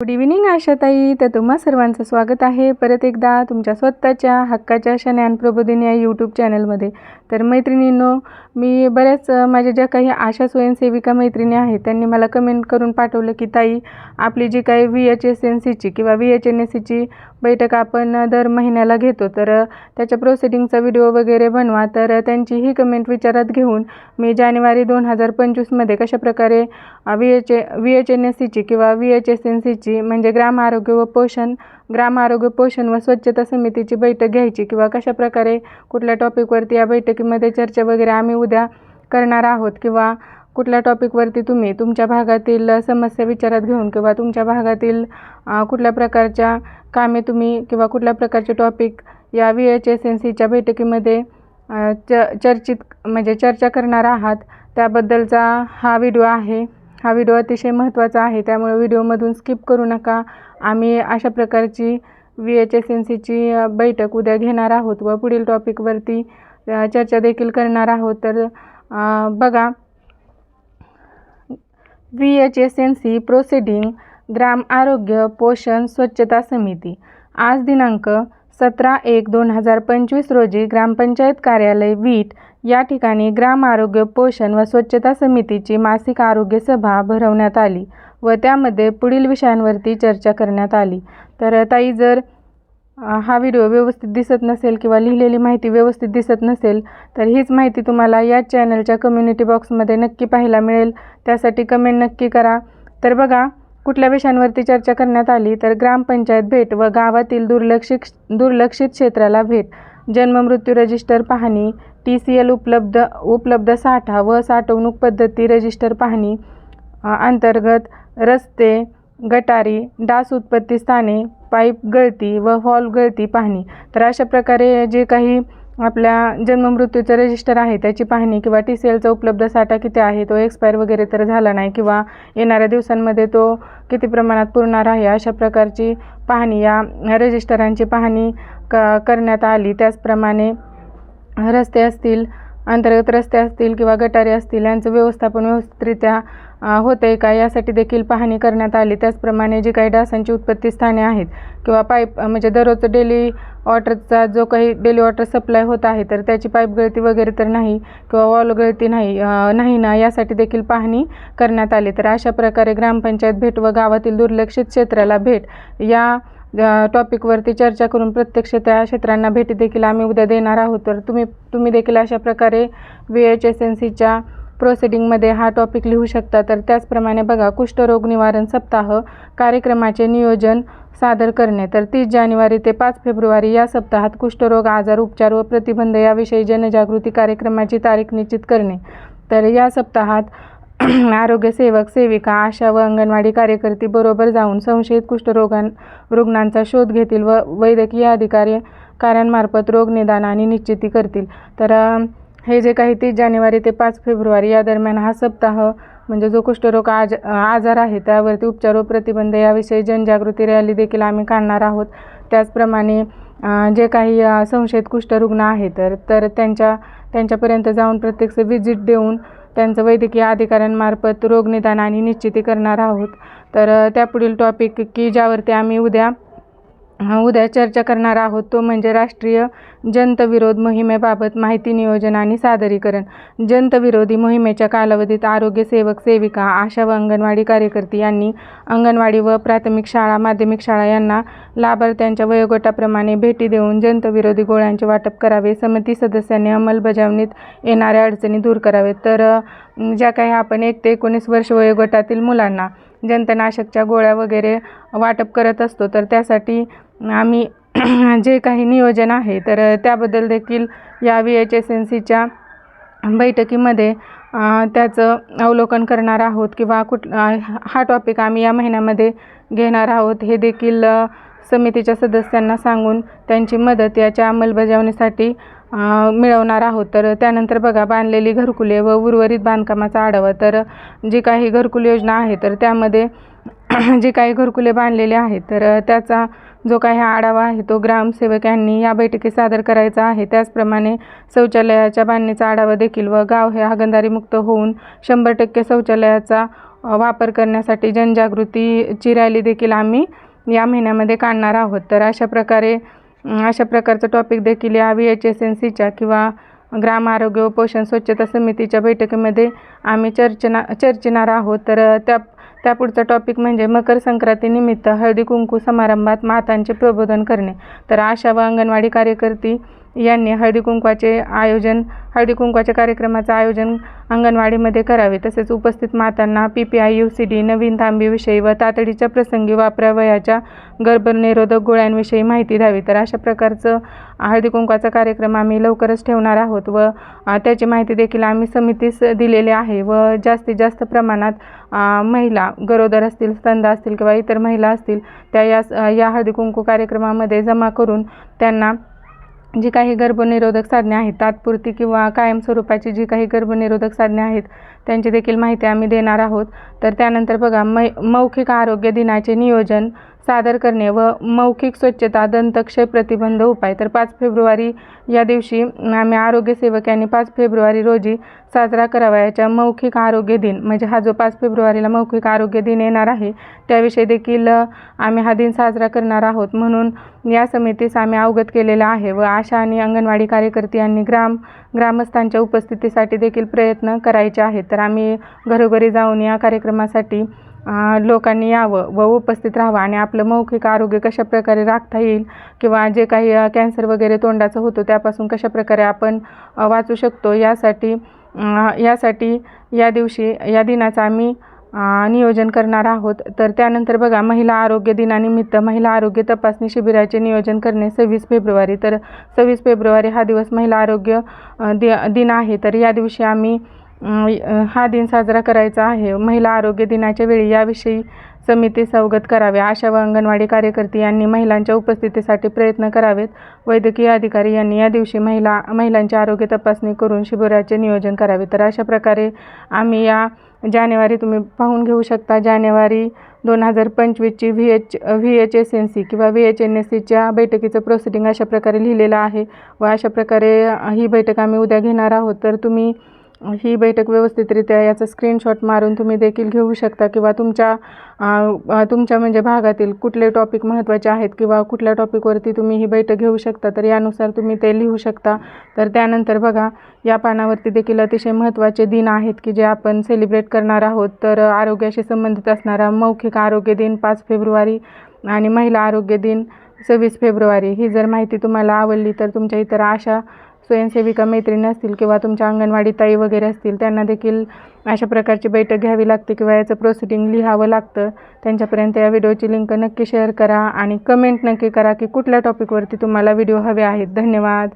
Good evening आशाताई. तर तुम्हा सर्वांचं स्वागत आहे. परत एकदा तुमच्या स्वतःच्या हक्काच्या अशा प्रबोधिनी या यूट्यूब चॅनलमध्ये तर मैत्रिणींनो मी बऱ्याच माझ्या ज्या काही आशा स्वयंसेविका मैत्रिणी आहेत त्यांनी मला कमेंट करून पाठवलं की ताई आपली जी काही व्ही एच एस एन सीची किंवा व्ही एच एन एस सीची बैठक आपण दर महिन्याला घेतो तर त्याच्या प्रोसिडिंगचा व्हिडिओ वगैरे बनवा. तर त्यांची ही कमेंट विचारात घेऊन मी जानेवारी दोन हजार पंचवीसमध्ये कशाप्रकारे V H A V H N S सीची किंवा व्ही एच एस एन सीची म्हणजे ग्राम आरोग्य व पोषण ग्राम आरोग्य पोषण व स्वच्छता समितीची बैठक घ्यायची किंवा कशाप्रकारे कुठल्या टॉपिकवरती या बैठकीमध्ये चर्चा वगैरे आम्ही उद्या करणार आहोत किंवा कुठल्या टॉपिकवरती तुम्ही तुमच्या भागातील समस्या विचारात घेऊन किंवा तुमच्या भागातील कुठल्या प्रकारच्या कामे तुम्ही किंवा कुठल्या प्रकारचे टॉपिक या व्ही एच एस एन सीच्या बैठकीमध्ये च चर्चित म्हणजे चर्चा करणार आहात त्याबद्दलचा हा व्हिडिओ आहे. हा व्हिडिओ अतिशय महत्त्वाचा आहे त्यामुळे व्हिडिओमधून स्किप करू नका. आम्ही अशा प्रकारची व्ही एच एस एन सीची बैठक उद्या घेणार आहोत व पुढील टॉपिकवरती चर्चा देखील करणार आहोत. तर बघा V H S N C proceeding ग्राम आरोग्य पोषण स्वच्छता समिती. आज दिनांक सतरा एक दोन हजार पंचवीस रोजी ग्रामपंचायत कार्यालय वीट या ठिकाणी ग्राम आरोग्य पोषण व स्वच्छता समितीची मासिक आरोग्य सभा भरवण्यात आली व त्यामध्ये पुढील विषयांवरती चर्चा करण्यात आली. तर ताई जर हा व्हिडिओ व्यवस्थित दिसत नसेल किंवा लिहिलेली माहिती व्यवस्थित दिसत नसेल तर हीच माहिती तुम्हाला या चॅनलच्या कम्युनिटी बॉक्समध्ये नक्की पाहायला मिळेल. त्यासाठी कमेंट नक्की करा. तर बघा कुठल्या विषयांवरती चर्चा करण्यात आली तर ग्रामपंचायत भेट व गावातील दुर्लक्षित दुर्लक्षित क्षेत्राला भेट. जन्ममृत्यू रजिस्टर पाहणी टी सी एल उपलब्ध उपलब्ध साठा व साठवणूक पद्धती रजिस्टर पाहणी अंतर्गत रस्ते गटारी डास उत्पत्ती स्थाने पाईप गळती व हॉल गळती पाहणी. तर अशा प्रकारे जे काही आपल्या जन्ममृत्यूचं रजिस्टर आहे त्याची पाहणी किंवा टी सी एलचा उपलब्ध साठा किती आहे तो एक्सपायर वगैरे तर झाला नाही किंवा येणाऱ्या दिवसांमध्ये तो किती प्रमाणात पुरणार आहे अशा प्रकारची पाहणी या रजिस्टरांची पाहणी क करण्यात आली. त्याचप्रमाणे रस्ते असतील अंतर्गत रस्ते असतील किंवा गटारे असतील यांचं व्यवस्थापन व्यवस्थितरित्या होतं आहे का? यासाठी देखील पाहणी करण्यात आली. त्याचप्रमाणे जी काही डासांची उत्पत्ती स्थाने आहेत किंवा पाईप म्हणजे दररोज डेली वॉटरचा जो काही डेली वॉटर सप्लाय होत आहे तर त्याची पाईप गळती वगैरे तर नाही किंवा वॉल गळती नाही नाही ना? यासाठी देखील पाहणी करण्यात आली. तर अशा प्रकारे ग्रामपंचायत भेट व गावातील दुर्लक्षित क्षेत्राला भेट या टॉपिकवरती चर्चा करून प्रत्यक्ष त्या क्षेत्रांना भेटी देखील आम्ही उद्या देणार आहोत. तर तुम्ही तुम्ही देखील अशा प्रकारे व्ही एच एस एन सीच्या प्रोसिडिंगमध्ये हा टॉपिक लिहू शकता. तर त्याचप्रमाणे बघा कुष्ठरोग निवारण सप्ताह कार्यक्रमाचे नियोजन सादर करणे. तर तीस जानेवारी ते पाच फेब्रुवारी या सप्ताहात कुष्ठरोग आजार उपचार व प्रतिबंध याविषयी जनजागृती कार्यक्रमाची तारीख निश्चित करणे. तर या सप्ताहात आरोग्य सेवक सेविका आशा व अंगणवाडी कार्यकर्ती बरोबर जाऊन संशयित कुष्ठरोगां रुग्णांचा शोध घेतील व वैद्यकीय अधिकारी कार्यांमार्फत रोग निदान आणि निश्चिती करतील. तर हे जे काही तीस जानेवारी ते पाच फेब्रुवारी या दरम्यान हा सप्ताह म्हणजे जो कुष्ठरोग आज आजार आहे त्यावरती उपचार व प्रतिबंध याविषयी जनजागृती रॅली देखील आम्ही काढणार आहोत. त्याचप्रमाणे जे काही संशयित कुष्ठरुग्ण आहेत तर तर त्यांच्या त्यांच्यापर्यंत जाऊन प्रत्यक्ष व्हिजिट देऊन त्यांचं वैद्यकीय अधिकाऱ्यांमार्फत रोगनिदान आणि निश्चिती करणार आहोत. तर त्यापुढील टॉपिक की ज्यावरती आम्ही उद्या उद्या चर्चा करणार आहोत. तो म्हणजे राष्ट्रीय जंतविरोध मोहिमेबाबत माहिती नियोजन आणि सादरीकरण. जंतविरोधी मोहिमेच्या कालावधीत आरोग्य सेवक सेविका आशा व अंगणवाडी कार्यकर्ती यांनी अंगणवाडी व प्राथमिक शाळा माध्यमिक शाळा यांना लाभार्थ्यांच्या वयोगटाप्रमाणे भेटी देऊन जंतविरोधी गोळ्यांचे वाटप करावे समिती सदस्यांनी अंमलबजावणीत येणाऱ्या अडचणी दूर करावेत तर ज्या काही आपण एक ते एकोणीस वर्ष वयोगटातील मुलांना जंतनाशकच्या गोळ्या वगैरे वाटप करत असतो तर त्यासाठी आम्ही जे काही नियोजन आहे तर त्याबद्दल देखील या व्ही एच एस एन सीच्या बैठकीमध्ये त्याचं अवलोकन करणार आहोत किंवा कुठ हा टॉपिक आम्ही या महिन्यामध्ये घेणार आहोत हे देखील समितीच्या सदस्यांना सांगून त्यांची मदत याच्या अंमलबजावणीसाठी मिळवणार आहोत. तर त्यानंतर बघा बांधलेली घरकुले व उर्वरित बांधकामाचा आढावा. तर जी काही घरकुल योजना आहे तर त्यामध्ये जी काही घरकुले बांधलेले आहेत तर त्याचा जो काही आढावा आहे तो ग्रामसेवक यांनी या बैठकीत सादर करायचा आहे. त्याचप्रमाणे शौचालयाच्या बांधणीचा आढावा देखील व गाव हे हागंदारीमुक्त होऊन शंभर टक्के शौचालयाचा वापर करण्यासाठी जनजागृतीची रॅली देखील आम्ही या महिन्यामध्ये काढणार आहोत. तर अशा प्रकारे अशा प्रकारचा टॉपिक देखील या व्ही एच एस एन सीच्या किंवा ग्राम आरोग्य व पोषण स्वच्छता समितीच्या बैठकीमध्ये आम्ही चर्चना चर्चिणार आहोत. तर त्या त्या त्यापुढचा टॉपिक म्हणजे मकर संक्रांतीनिमित्त हळदी कुंकू समारंभात मातांचे प्रबोधन करणे. तर आशा व अंगणवाडी कार्यकर्ती यांनी हळदीकुंकवाचे आयोजन हळदीकुंकवाच्या कार्यक्रमाचं आयोजन अंगणवाडीमध्ये करावे. तसेच उपस्थित मातांना P P I U C D नवीन थांबीविषयी व तातडीच्या प्रसंगी वापरावयाच्या गर्भनिरोधक गोळ्यांविषयी माहिती द्यावी. तर अशा प्रकारचं हळदीकुंकवाचा कार्यक्रम आम्ही लवकरच ठेवणार आहोत व त्याची माहिती देखील आम्ही समितीस दिलेली आहे व जास्तीत जास्त प्रमाणात महिला गरोदर असतील स्तंद असतील किंवा इतर महिला असतील त्या या या हळदीकुंकू कार्यक्रमामध्ये जमा करून त्यांना जी काही गर्भनिरोधक साधने आहेत तात्पुरती किंवा कायम स्वरूपाची जी काही गर्भनिरोधक साधने आहेत त्यांची देखील माहिती आम्ही देणार आहोत. तर त्यानंतर बघा मै मौखिक आरोग्य दिनाचे नियोजन सादर करणे व मौखिक स्वच्छता दंतक्षय प्रतिबंध उपाय. तर पाच फेब्रुवारी या दिवशी आम्ही आरोग्य सेवक यांनी पाच फेब्रुवारी रोजी साजरा करावयाच्या मौखिक आरोग्य दिन. म्हणजे हा जो पाच फेब्रुवारीला मौखिक आरोग्य दिन येणार आहे त्याविषयी देखील आम्ही हा दिन साजरा करणार आहोत. म्हणून या समितीस आम्ही अवगत केलेला आहे व आशा आणि अंगणवाडी कार्यकर्ते यांनी ग्राम ग्रामस्थांच्या उपस्थितीसाठी देखील प्रयत्न करायचे आहेत. तर आम्ही घरोघरी जाऊन या कार्यक्रमासाठी लोकांनी यावं व उपस्थित राहावं आणि आपलं मौखिक आरोग्य कशा प्रकारे राखता येईल किंवा जे काही कॅन्सर वगैरे तोंडाचं होतं त्यापासून कशा प्रकारे आपण वाचू शकतो यासाठी यासाठी या दिवशी या दिनाचं आम्ही नियोजन करणार आहोत. तर त्यानंतर बघा महिला आरोग्य दिनानिमित्त महिला आरोग्य तपासणी शिबिराचे नियोजन करणे सव्वीस फेब्रुवारी. तर सव्वीस फेब्रुवारी हा दिवस महिला आरोग्य दि दिन आहे. तर या दिवशी आम्ही हा दिन साजरा करायचा आहे. महिला आरोग्य दिनाच्या वेळी याविषयी समितीस अवगत करावे. आशा व अंगणवाडी कार्यकर्ते यांनी महिलांच्या उपस्थितीसाठी प्रयत्न करावेत. वैद्यकीय अधिकारी यांनी या दिवशी महिला महिलांची आरोग्य तपासणी करून शिबिराचे नियोजन करावे. तर अशा प्रकारे आम्ही या जानेवारी तुम्ही पाहून घेऊ शकता. जानेवारी दोन हजार पंचवीसची V H V H S N C किंवा व्ही एच एन एस सीच्या बैठकीचं प्रोसिडिंग अशा प्रकारे लिहिलेलं आहे व अशा प्रकारे ही बैठक आम्ही उद्या घेणार आहोत. तर तुम्ही ही बैठक व्यवस्थितरित्या याचा स्क्रीनशॉट मारून तुम्ही देखील घेऊ शकता किंवा तुमच्या तुमच्या म्हणजे भागातील कुठले टॉपिक महत्त्वाचे आहेत किंवा कुठल्या टॉपिकवरती तुम्ही ही बैठक घेऊ शकता तर यानुसार तुम्ही ते लिहू शकता. तर त्यानंतर बघा या पानावरती देखील अतिशय महत्त्वाचे दिन आहेत की जे आपण सेलिब्रेट करणार आहोत. तर आरोग्याशी संबंधित असणारा मौखिक आरोग्य दिन पाच फेब्रुवारी आणि महिला आरोग्य दिन सव्वीस फेब्रुवारी. ही जर माहिती तुम्हाला आवडली तर तुमच्या इतर आशा स्वयंसेविका मैत्रिणी असतील किंवा तुमच्या अंगणवाडी ताई वगैरे असतील त्यांना देखील अशा प्रकारची बैठक घ्यावी लागते किंवा याचं प्रोसिडिंग लिहावं लागतं. त्यांच्यापर्यंत या व्हिडिओची लिंक नक्की शेअर करा आणि कमेंट नक्की करा की कुठल्या टॉपिकवरती तुम्हाला व्हिडिओ हवे आहेत. धन्यवाद.